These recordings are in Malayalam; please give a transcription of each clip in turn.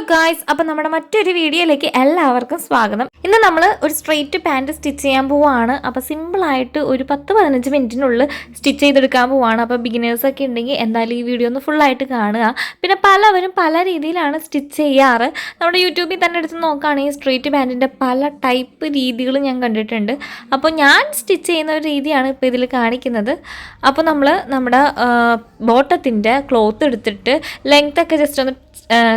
ഹലോ ഗായ്സ് അപ്പം നമ്മുടെ മറ്റൊരു വീഡിയോയിലേക്ക് എല്ലാവർക്കും സ്വാഗതം. ഇന്ന് നമ്മൾ ഒരു സ്ട്രെയിറ്റ് പാന്റ് സ്റ്റിച്ച് ചെയ്യാൻ പോവുകയാണ് അപ്പോൾ സിമ്പിളായിട്ട് ഒരു പത്ത് പതിനഞ്ച് മിനിറ്റിനുള്ളിൽ സ്റ്റിച്ച് ചെയ്തെടുക്കാൻ പോവുകയാണ് അപ്പോൾ ബിഗിനേഴ്സ് ഒക്കെ ഉണ്ടെങ്കിൽ എന്തായാലും ഈ വീഡിയോ ഒന്ന് ഫുള്ളായിട്ട് കാണുക. പിന്നെ പലവരും പല രീതിയിലാണ് സ്റ്റിച്ച് ചെയ്യാറ്. നമ്മുടെ യൂട്യൂബിൽ തന്നെ എടുത്ത് നോക്കുകയാണെങ്കിൽ സ്ട്രെയിറ്റ് പാന്റിന്റെ പല ടൈപ്പ് രീതികൾ ഞാൻ കണ്ടിട്ടുണ്ട്. അപ്പോൾ ഞാൻ സ്റ്റിച്ച് ചെയ്യുന്ന ഒരു രീതിയാണ് ഇപ്പോൾ ഇതിൽ കാണിക്കുന്നത്. അപ്പോൾ നമ്മൾ നമ്മുടെ ബോട്ടത്തിന്റെ ക്ലോത്ത് എടുത്തിട്ട് ലെങ്ത് ഒക്കെ ജസ്റ്റ് ഒന്ന്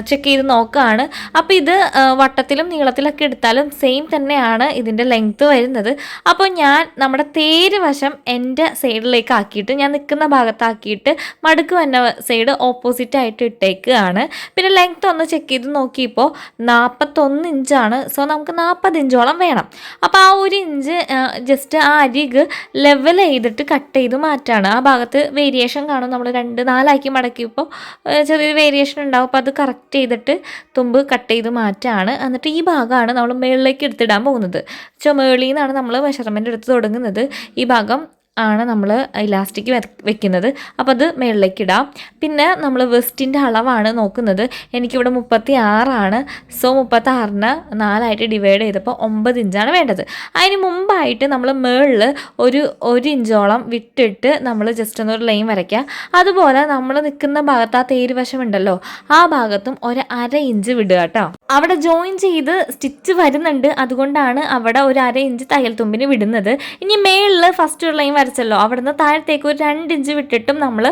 ചെക്ക് ചെയ്ത് നോക്കുകയാണ് അപ്പോൾ ഇത് വട്ടത്തിലും നീളത്തിലൊക്കെ എടുത്താലും സെയിം തന്നെയാണ് ഇതിന്റെ ലെങ്ത്ത് വരുന്നത്. അപ്പോൾ ഞാൻ നമ്മുടെ തേര് വശം എന്റെ സൈഡിലേക്ക് ആക്കിയിട്ട് ഞാൻ നിൽക്കുന്ന ഭാഗത്താക്കിയിട്ട് മടുക്ക് വന്ന സൈഡ് ഓപ്പോസിറ്റ് ആയിട്ട് ഇട്ടേക്കുകയാണ് പിന്നെ ലെങ്ത്ത് ഒന്ന് ചെക്ക് ചെയ്ത് നോക്കിയപ്പോൾ നാൽപ്പത്തൊന്ന് ഇഞ്ചാണ് സോ നമുക്ക് നാൽപ്പത് ഇഞ്ചോളം വേണം. അപ്പോൾ ആ ഒരു ഇഞ്ച് ജസ്റ്റ് ആ അരിക് ലെവൽ ചെയ്തിട്ട് കട്ട് ചെയ്ത് മാറ്റാണ്. ആ ഭാഗത്ത് വേരിയേഷൻ കാണും. നമ്മൾ രണ്ട് നാലാക്കി മടക്കിയപ്പോൾ ചെറിയൊരു വേരിയേഷൻ ഉണ്ടാവും. അപ്പോൾ അത് കറക്റ്റ് ചെയ്തിട്ട് തുമ്പ് കട്ട് ചെയ്ത് മാറ്റാണ്. എന്നിട്ട് ഈ ഭാഗമാണ് നമ്മൾ മുകളിലേക്ക് എടുത്തിടാൻ പോകുന്നത്. ചുമേളിന്നാണ് നമ്മൾ മെഷർമെന്റ് എടുത്ത് തുടങ്ങുന്നത്. ഈ ഭാഗം ആണ് നമ്മൾ ഇലാസ്റ്റിക് വെക്കുന്നത്. അപ്പോൾ അത് മുകളിലേക്ക് ഇടാം പിന്നെ നമ്മൾ വെസ്റ്റിന്റെ അളവാണ് നോക്കുന്നത്. എനിക്കിവിടെ മുപ്പത്തി ആറാണ് സോ മുപ്പത്തി ആറിന് നാലായിട്ട് ഡിവൈഡ് ചെയ്തപ്പോൾ ഒമ്പത് ഇഞ്ചാണ് വേണ്ടത്. അതിന് മുമ്പായിട്ട് നമ്മൾ മുകളിൽ ഒരു ഒരു ഇഞ്ചോളം വിട്ടിട്ട് നമ്മൾ ജസ്റ്റ് ഒന്നൊരു ലൈൻ വരയ്ക്കുക അതുപോലെ നമ്മൾ നിൽക്കുന്ന ഭാഗത്ത് ആ തേര് വശമുണ്ടല്ലോ ആ ഭാഗത്തും ഒരു അര ഇഞ്ച് വിടുക കേട്ടോ. അവിടെ ജോയിൻ ചെയ്ത് സ്റ്റിച്ച് വരുന്നുണ്ട്. അതുകൊണ്ടാണ് അവിടെ ഒരു അര ഇഞ്ച് തയ്യൽ തുമ്പിന് വിടുന്നത്. ഇനി മേളിൽ ഫസ്റ്റ് ഒരു ലൈൻ വരച്ചല്ലോ അവിടുന്ന് താഴത്തേക്ക് ഒരു രണ്ട് ഇഞ്ച് വിട്ടിട്ടും നമ്മൾ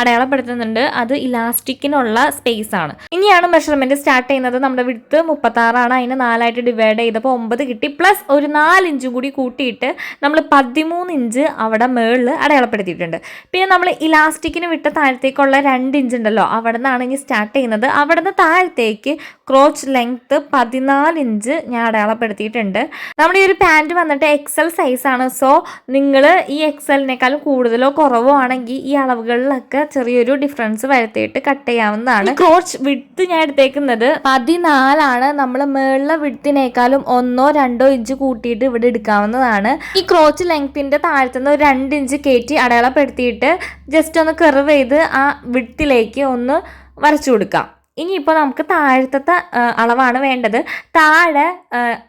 അടയാളപ്പെടുത്തുന്നുണ്ട്. അത് ഇലാസ്റ്റിക്കിനുള്ള സ്പേസ് ആണ്. ഇനിയാണ് മെഷർമെന്റ് സ്റ്റാർട്ട് ചെയ്യുന്നത്. നമ്മുടെ വിടുത്ത് മുപ്പത്താറാണ്. അതിന് നാലായിട്ട് ഡിവൈഡ് ചെയ്തപ്പോൾ ഒമ്പത് കിട്ടി. പ്ലസ് ഒരു നാല് കൂടി കൂട്ടിയിട്ട് നമ്മൾ പതിമൂന്ന് ഇഞ്ച് അവിടെ മേളിൽ അടയാളപ്പെടുത്തിയിട്ടുണ്ട്. പിന്നെ നമ്മൾ ഇലാസ്റ്റിക്കിന് വിട്ട താഴത്തേക്കുള്ള രണ്ട് ഇഞ്ച് ഉണ്ടല്ലോ അവിടെ നിന്നാണ് ഇനി സ്റ്റാർട്ട് ചെയ്യുന്നത്. അവിടെ നിന്ന് താഴത്തേക്ക് ക്രോച്ച് ലെങ്ത്ത് പതിനാല് ഇഞ്ച് ഞാൻ അടയാളപ്പെടുത്തിയിട്ടുണ്ട്. നമ്മുടെ ഈ ഒരു പാന്റ് വന്നിട്ട് എക്സൽ സൈസാണ് സോ നിങ്ങൾ ഈ എക്സലിനേക്കാളും കൂടുതലോ കുറവോ ആണെങ്കിൽ ഈ അളവുകളിലൊക്കെ ചെറിയൊരു ഡിഫറൻസ് വരുത്തിയിട്ട് കട്ട് ചെയ്യാവുന്നതാണ്. ക്രോച്ച് വിഡ്ത്ത് ഞാൻ എടുത്തേക്കുന്നത് പതിനാലാണ്. നമ്മൾ മേളിലെ വിഡ്ത്തിനേക്കാളും ഒന്നോ രണ്ടോ ഇഞ്ച് കൂട്ടിയിട്ട് ഇവിടെ എടുക്കാവുന്നതാണ്. ഈ ക്രോച്ച് ലെങ്ത്തിന്റെ താഴത്തുനിന്ന് ഒരു രണ്ട് ഇഞ്ച് കയറ്റി അടയാളപ്പെടുത്തിയിട്ട് ജസ്റ്റ് ഒന്ന് കെർവ് ചെയ്ത് ആ വിട്ടിലേക്ക് ഒന്ന് വരച്ചു കൊടുക്കാം. ഇനിയിപ്പോൾ നമുക്ക് താഴത്തെ അളവാണ് വേണ്ടത്. താഴെ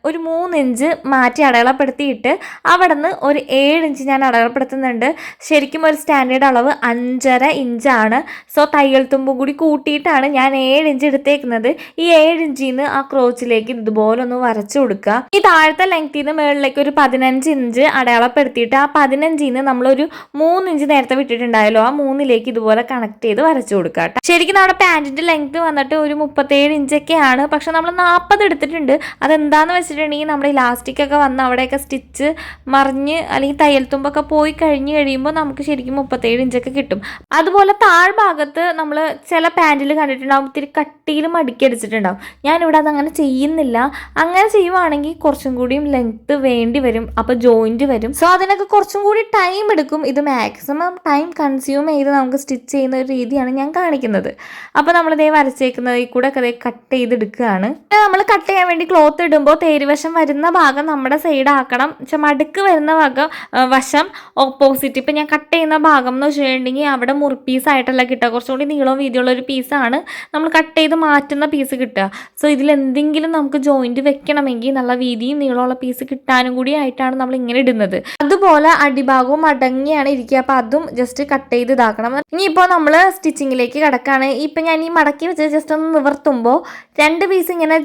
ഒരു മൂന്നിഞ്ച് മാറ്റി അടയാളപ്പെടുത്തിയിട്ട് അവിടെ നിന്ന് ഒരു ഏഴ് ഇഞ്ച് ഞാൻ അടയാളപ്പെടുത്തുന്നുണ്ട്. ശരിക്കും ഒരു സ്റ്റാൻഡേർഡ് അളവ് അഞ്ചര ഇഞ്ചാണ്. സോ തയ്യൽ തുമ്പും കൂടി കൂട്ടിയിട്ടാണ് ഞാൻ ഏഴ് ഇഞ്ച് എടുത്തേക്കുന്നത്. ഈ ഏഴ് ഇഞ്ചിൽ നിന്ന് ആ ക്രോച്ചിലേക്ക് ഇതുപോലെ ഒന്ന് വരച്ചു കൊടുക്കുക. ഈ താഴത്തെ ലെങ്ത്തിൽ നിന്ന് മുകളിലേക്ക് ഒരു പതിനഞ്ച് ഇഞ്ച് അടയാളപ്പെടുത്തിയിട്ട് ആ പതിനഞ്ചിൽ നിന്ന് നമ്മളൊരു മൂന്നിഞ്ച് നേരത്തെ വിട്ടിട്ടുണ്ടായല്ലോ ആ മൂന്നിലേക്ക് ഇതുപോലെ കണക്ട് ചെയ്ത് വരച്ചു കൊടുക്കുക ശരിക്കും നമ്മുടെ പാന്റിന്റെ ലെങ്ത് വന്നിട്ട് ഒരു മുപ്പത്തേഴ് ഇഞ്ചൊക്കെയാണ്. പക്ഷെ നമ്മൾ നാൽപ്പത് എടുത്തിട്ടുണ്ട്. അതെന്താന്ന് വെച്ചിട്ടുണ്ടെങ്കിൽ നമ്മുടെ ഇലാസ്റ്റിക്കൊക്കെ വന്ന് അവിടെയൊക്കെ സ്റ്റിച്ച് മറിഞ്ഞ് അല്ലെങ്കിൽ തയ്യൽ തുമ്പൊക്കെ പോയി കഴിഞ്ഞ് കഴിയുമ്പോൾ നമുക്ക് ശരിക്കും മുപ്പത്തേഴ് ഇഞ്ചൊക്കെ കിട്ടും. അതുപോലെ താഴ്ഭാഗത്ത് നമ്മൾ ചില പാന്റിൽ കണ്ടിട്ടുണ്ടാവും. ഇത്തിരി കട്ടിയിൽ മടിക്കടിച്ചിട്ടുണ്ടാകും ഞാനിവിടെ അതങ്ങനെ ചെയ്യുന്നില്ല. അങ്ങനെ ചെയ്യുവാണെങ്കിൽ കുറച്ചും കൂടിയും ലെങ്ത്ത് വേണ്ടി വരും. അപ്പോൾ ജോയിന്റ് വരും. സോ അതിനൊക്കെ കുറച്ചും കൂടി ടൈം എടുക്കും. ഇത് മാക്സിമം ടൈം കൺസ്യൂം ചെയ്ത് നമുക്ക് സ്റ്റിച്ച് ചെയ്യുന്ന ഒരു രീതിയാണ് ഞാൻ കാണിക്കുന്നത്. അപ്പോൾ നമ്മളിതേ വരച്ചേക്കുന്നത് ഈ കൂടെ കഥ കട്ട് ചെയ്തെടുക്കുകയാണ്. നമ്മൾ കട്ട് ചെയ്യാൻ വേണ്ടി ക്ലോത്ത് ഇടുമ്പോൾ തേരുവശം വരുന്ന ഭാഗം നമ്മുടെ സൈഡ് ആക്കണം. മടുക്ക് വരുന്ന ഭാഗം വശം ഓപ്പോസിറ്റ് ഇപ്പം ഞാൻ കട്ട് ചെയ്യുന്ന ഭാഗം എന്ന് വെച്ചിട്ടുണ്ടെങ്കിൽ അവിടെ മുറിപ്പീസായിട്ടല്ല കിട്ടുക. കുറച്ചുകൂടി നീളവും വീതിയുള്ള ഒരു പീസാണ് നമ്മൾ കട്ട് ചെയ്ത് മാറ്റുന്ന പീസ് കിട്ടുക. സോ ഇതിൽ എന്തെങ്കിലും നമുക്ക് ജോയിന്റ് വെക്കണമെങ്കിൽ നല്ല വീതിയും നീളമുള്ള പീസ് കിട്ടാനും കൂടി ആയിട്ടാണ് നമ്മൾ ഇങ്ങനെ ഇടുന്നത്. അതുപോലെ അടിഭാഗവും അടങ്ങിയാണ് ഇരിക്കുക. അപ്പോൾ അതും ജസ്റ്റ് കട്ട് ചെയ്ത് ഇതാക്കണം. ഇനിയിപ്പോൾ നമ്മൾ സ്റ്റിച്ചിങ്ങിലേക്ക് കിടക്കുകയാണ് ഇപ്പം ഞാൻ ഈ മടക്കി വെച്ച് ജസ്റ്റ് ഒന്ന് നിവർത്തുമ്പോൾ രണ്ട് പീസ് ഇങ്ങനെ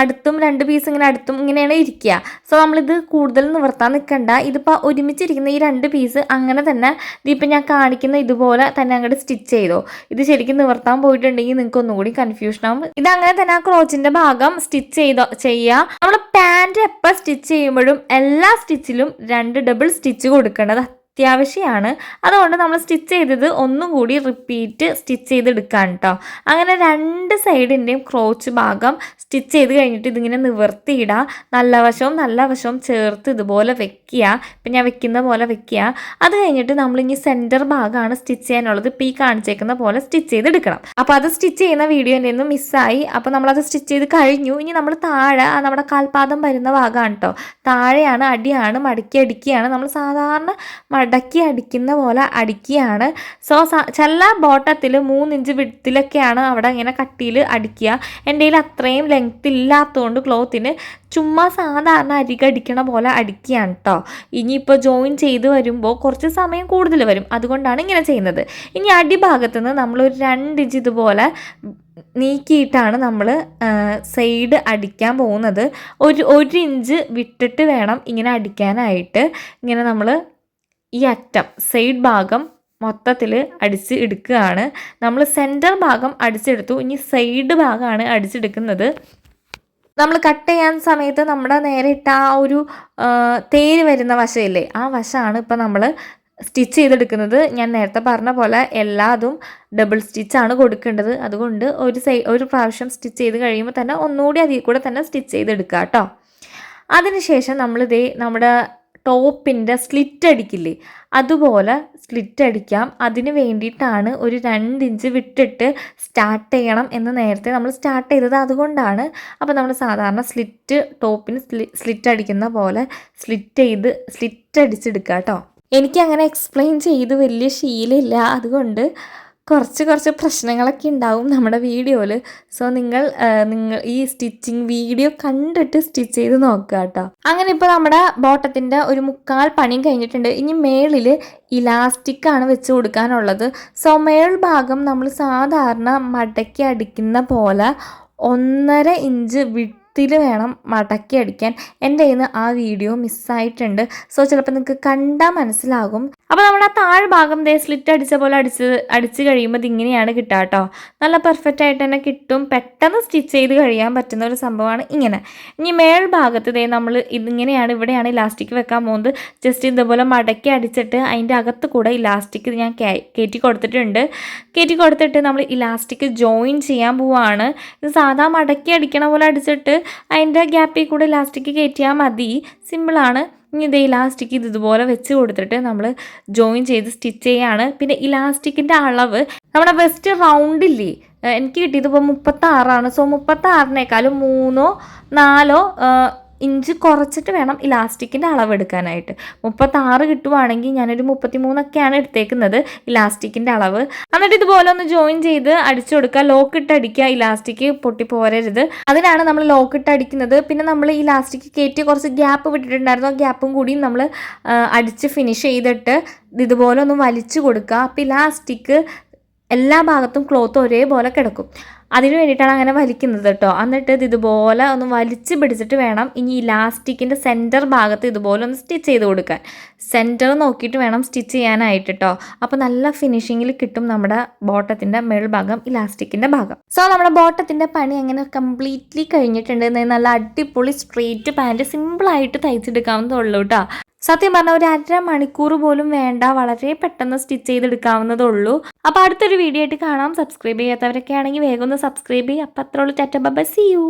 അടുത്തും രണ്ട് പീസ് ഇങ്ങനെ അടുത്തും ഇങ്ങനെയാണ് ഇരിക്കുക. സോ നമ്മളിത് കൂടുതൽ നിവർത്താൻ നിൽക്കണ്ട. ഇതിപ്പോൾ ഒരുമിച്ചിരിക്കുന്ന ഈ രണ്ട് പീസ് അങ്ങനെ തന്നെ ഇതിപ്പോൾ ഞാൻ കാണിക്കുന്ന ഇതുപോലെ തന്നെ അങ്ങോട്ട് സ്റ്റിച്ച് ചെയ്തോ. ഇത് ശരിക്കും നിവർത്താൻ പോയിട്ടുണ്ടെങ്കിൽ നിങ്ങൾക്ക് ഒന്നും കൂടി കൺഫ്യൂഷൻ ആവും. ഇത് അങ്ങനെ തന്നെ ആ ക്രോച്ചിന്റെ ഭാഗം സ്റ്റിച്ച് ചെയ്തോ ചെയ്യുക നമ്മൾ പാന്റ് എപ്പോൾ സ്റ്റിച്ച് ചെയ്യുമ്പോഴും എല്ലാ സ്റ്റിച്ചിലും രണ്ട് ഡബിൾ സ്റ്റിച്ച് കൊടുക്കേണ്ടത് അത്യാവശ്യമാണ് അതുകൊണ്ട് നമ്മൾ സ്റ്റിച്ച് ചെയ്തത് ഒന്നും കൂടി റിപ്പീറ്റ് സ്റ്റിച്ച് ചെയ്തെടുക്കാൻ കേട്ടോ അങ്ങനെ രണ്ട് സൈഡിന്റെയും ക്രോച്ച് ഭാഗം സ്റ്റിച്ച് ചെയ്ത് കഴിഞ്ഞിട്ട് ഇതിങ്ങനെ നിവർത്തിയിടുക നല്ല വശവും നല്ല വശവും ചേർത്ത് ഇതുപോലെ വെക്കുക. ഇപ്പം ഞാൻ വെക്കുന്ന പോലെ വെക്കുക. അത് കഴിഞ്ഞിട്ട് നമ്മൾ ഇനി സെന്റർ ഭാഗമാണ് സ്റ്റിച്ച് ചെയ്യാനുള്ളത്. ഇപ്പം ഈ കാണിച്ചേക്കുന്ന പോലെ സ്റ്റിച്ച് ചെയ്തെടുക്കണം. അപ്പോൾ അത് സ്റ്റിച്ച് ചെയ്യുന്ന വീഡിയോ എന്റെ ഒന്നും മിസ്സായി അപ്പോൾ നമ്മളത് സ്റ്റിച്ച് ചെയ്ത് കഴിഞ്ഞു. ഇനി നമ്മൾ താഴെ നമ്മുടെ കാൽപാദം വരുന്ന ഭാഗമാണ് കേട്ടോ താഴെയാണ് അടിയാണ് മടക്കി അടിക്കുകയാണ്. നമ്മൾ സാധാരണ മട മടക്കി അടിക്കുന്ന പോലെ അടിക്കുകയാണ്. സോ ചില ബോട്ടത്തിൽ മൂന്നിഞ്ച് വിടത്തിലൊക്കെയാണ് അവിടെ ഇങ്ങനെ കട്ടിയിൽ അടിക്കുക. എന്റെ കയ്യിൽ അത്രയും ലെങ്ത് ഇല്ലാത്തതുകൊണ്ട് ക്ലോത്തിന് ചുമ്മാ സാധാരണ അരികെ അടിക്കണ പോലെ അടിക്കുകയാണ് കേട്ടോ ഇനിയിപ്പോൾ ജോയിൻ ചെയ്ത് വരുമ്പോൾ കുറച്ച് സമയം കൂടുതൽ വരും. അതുകൊണ്ടാണ് ഇങ്ങനെ ചെയ്യുന്നത്. ഇനി അടിഭാഗത്ത് നിന്ന് നമ്മളൊരു രണ്ട് ഇഞ്ച് ഇതുപോലെ നീക്കിയിട്ടാണ് നമ്മൾ സൈഡ് അടിക്കാൻ പോകുന്നത്. ഒരു ഒരു ഇഞ്ച് വിട്ടിട്ട് വേണം ഇങ്ങനെ അടിക്കാനായിട്ട്. ഇങ്ങനെ നമ്മൾ ഈ അറ്റം സൈഡ് ഭാഗം മൊത്തത്തിൽ അടിച്ച് എടുക്കുകയാണ്. നമ്മൾ സെന്റർ ഭാഗം അടിച്ചെടുത്തു. ഇനി സൈഡ് ഭാഗമാണ് അടിച്ചെടുക്കുന്നത്. നമ്മൾ കട്ട് ചെയ്യാൻ സമയത്ത് നമ്മുടെ നേരെ ഇട്ട ആ ഒരു തേര് വരുന്ന വശമില്ലേ ആ വശമാണ് ഇപ്പം നമ്മൾ സ്റ്റിച്ച് ചെയ്തെടുക്കുന്നത്. ഞാൻ നേരത്തെ പറഞ്ഞ പോലെ എല്ലാതും ഡബിൾ സ്റ്റിച്ചാണ് കൊടുക്കേണ്ടത്. അതുകൊണ്ട് ഒരു സൈ ഒരു പ്രാവശ്യം സ്റ്റിച്ച് ചെയ്ത് കഴിയുമ്പോൾ തന്നെ ഒന്നുകൂടി അതിൽ കൂടെ തന്നെ സ്റ്റിച്ച് ചെയ്തെടുക്കുക കേട്ടോ. അതിനുശേഷം നമ്മളിതേ നമ്മുടെ ടോപ്പിന്റെ സ്ലിറ്റ് അടിക്കില്ലേ? അതുപോലെ സ്ലിറ്റ് അടിക്കാം. അതിന് വേണ്ടിയിട്ടാണ് ഒരു രണ്ട് ഇഞ്ച് വിട്ടിട്ട് സ്റ്റാർട്ട് ചെയ്യണം എന്ന് നേരത്തെ നമ്മൾ സ്റ്റാർട്ട് ചെയ്തത് അതുകൊണ്ടാണ്. അപ്പോൾ നമ്മൾ സാധാരണ സ്ലിറ്റ് ടോപ്പിന് സ്ലി സ്ലിറ്റ് അടിക്കുന്ന പോലെ സ്ലിറ്റ് ചെയ്ത് സ്ലിറ്റ് അടിച്ചെടുക്കുക കേട്ടോ. എനിക്കങ്ങനെ എക്സ്പ്ലെയിൻ ചെയ്ത് വലിയ ശീലമില്ല. അതുകൊണ്ട് കുറച്ച് കുറച്ച് പ്രശ്നങ്ങളൊക്കെ ഉണ്ടാവും നമ്മുടെ വീഡിയോയിൽ സോ നിങ്ങൾ നിങ്ങൾ ഈ സ്റ്റിച്ചിങ് വീഡിയോ കണ്ടിട്ട് സ്റ്റിച്ച് ചെയ്ത് നോക്കുക കേട്ടോ. അങ്ങനെ ഇപ്പോൾ നമ്മുടെ ബോട്ടത്തിന്റെ ഒരു മുക്കാൽ പണിയും കഴിഞ്ഞിട്ടുണ്ട്. ഇനി മേളിൽ ഇലാസ്റ്റിക്കാണ് വെച്ച് കൊടുക്കാനുള്ളത്. സോ മേൾ ഭാഗം നമ്മൾ സാധാരണ മടക്കി അടിക്കുന്ന പോലെ ഒന്നര ഇഞ്ച് വിട്ടിൽ വേണം മടക്കി അടിക്കാൻ. എന്റെ കയ്യിൽ നിന്ന് ആ വീഡിയോ മിസ്സായിട്ടുണ്ട് സോ ചിലപ്പോൾ നിങ്ങൾക്ക് കണ്ടാൽ മനസ്സിലാകും. അപ്പോൾ നമ്മൾ ആ താഴ്ഭാഗം ദേ സ്ലിറ്റ് അടിച്ച പോലെ അടിച്ച് അടിച്ച് കഴിയുമ്പോൾ ഇതിങ്ങനെയാണ് കിട്ടുക കേട്ടോ നല്ല പെർഫെക്റ്റ് ആയിട്ട് തന്നെ കിട്ടും. പെട്ടെന്ന് സ്റ്റിച്ച് ചെയ്ത് കഴിയാൻ പറ്റുന്ന ഒരു സംഭവമാണ് ഇങ്ങനെ. ഇനി മേൾ ഭാഗത്ത് ദേ നമ്മൾ ഇതിങ്ങനെയാണ് ഇവിടെയാണ് ഇലാസ്റ്റിക് വെക്കാൻ പോകുന്നത്. ജസ്റ്റ് ഇതുപോലെ മടക്കി അടിച്ചിട്ട് അതിന്റെ അകത്ത് കൂടെ ഇലാസ്റ്റിക് ഞാൻ കയറ്റി കൊടുത്തിട്ടുണ്ട്. കയറ്റി കൊടുത്തിട്ട് നമ്മൾ ഇലാസ്റ്റിക് ജോയിൻ ചെയ്യാൻ പോവാണ്. ഇത് സാധാ മടക്കി അടിക്കണ പോലെ അടിച്ചിട്ട് അതിന്റെ ഗ്യാപ്പിൽ കൂടെ ഇലാസ്റ്റിക് കയറ്റിയാൽ മതി. സിമ്പിളാണ് ഇനി ഇത് ഇലാസ്റ്റിക് ഇത് ഇതുപോലെ വെച്ച് കൊടുത്തിട്ട് നമ്മൾ ജോയിൻ ചെയ്ത് സ്റ്റിച്ച് ചെയ്യാണ്. പിന്നെ ഇലാസ്റ്റിക്കിന്റെ അളവ് നമ്മുടെ വെസ്റ്റ് റൗണ്ടില്ലേ എനിക്ക് കിട്ടിയത് ഇപ്പോൾ മുപ്പത്താറാണ്. സോ മുപ്പത്താറിനേക്കാളും മൂന്നോ നാലോ ഇഞ്ച് കുറച്ചിട്ട് വേണം ഇലാസ്റ്റിക്കിന്റെ അളവ് എടുക്കാനായിട്ട് മുപ്പത്താറ് കിട്ടുവാണെങ്കിൽ ഞാനൊരു മുപ്പത്തി മൂന്നൊക്കെയാണ് എടുത്തേക്കുന്നത് ഇലാസ്റ്റിക്കിന്റെ അളവ്. എന്നിട്ട് ഇതുപോലെ ഒന്ന് ജോയിൻ ചെയ്ത് അടിച്ചു കൊടുക്കുക. ലോക്ക് ഇട്ട് അടിക്കുക. ഇലാസ്റ്റിക് പൊട്ടി പോരരുത്. അതിനാണ് നമ്മൾ ലോക്ക് ഇട്ട് അടിക്കുന്നത്. പിന്നെ നമ്മൾ ഈ ഇലാസ്റ്റിക് കയറ്റി കുറച്ച് ഗ്യാപ്പ് വിട്ടിട്ടുണ്ടായിരുന്നു. ആ ഗ്യാപ്പും കൂടി നമ്മൾ അടിച്ച് ഫിനിഷ് ചെയ്തിട്ട് ഇതുപോലെ ഒന്ന് വലിച്ചു കൊടുക്കുക. അപ്പോൾ ഇലാസ്റ്റിക് എല്ലാ ഭാഗത്തും ക്ലോത്ത് ഒരേപോലെ കിടക്കും. അതിന് വേണ്ടിയിട്ടാണ് അങ്ങനെ വലിക്കുന്നത് കേട്ടോ. എന്നിട്ട് ഇത് ഇതുപോലെ ഒന്ന് വലിച്ച് പിടിച്ചിട്ട് വേണം ഇനി ഇലാസ്റ്റിക്കിന്റെ സെന്റർ ഭാഗത്ത് ഇതുപോലെ ഒന്ന് സ്റ്റിച്ച് ചെയ്ത് കൊടുക്കാൻ. സെന്റർ നോക്കിയിട്ട് വേണം സ്റ്റിച്ച് ചെയ്യാനായിട്ട് കേട്ടോ അപ്പോൾ നല്ല ഫിനിഷിങ്ങിൽ കിട്ടും നമ്മുടെ ബോട്ടത്തിന്റെ മേൾഭാഗം ഇലാസ്റ്റിക്കിന്റെ ഭാഗം. സോ നമ്മുടെ ബോട്ടത്തിന്റെ പണി അങ്ങനെ കംപ്ലീറ്റ്ലി കഴിഞ്ഞിട്ടുണ്ട്. നല്ല അടിപൊളി സ്ട്രെയിറ്റ് പാന്റ് സിമ്പിളായിട്ട് തയ്ച്ചെടുക്കാവുന്നതേ ഉള്ളൂ കേട്ടോ സത്യം പറഞ്ഞാൽ ഒരു അര മണിക്കൂർ പോലും വേണ്ട വളരെ പെട്ടെന്ന് സ്റ്റിച്ച് ചെയ്തെടുക്കാവുന്നതേ ഉള്ളൂ അപ്പോൾ അടുത്തൊരു വീഡിയോ ആയിട്ട് കാണാം. സബ്സ്ക്രൈബ് ചെയ്യാത്തവരൊക്കെ ആണെങ്കിൽ വേഗം ഒന്ന് സബ്സ്ക്രൈബ് ചെയ്യുക ഉള്ളൂ ടാറ്റ ബൈ സി യു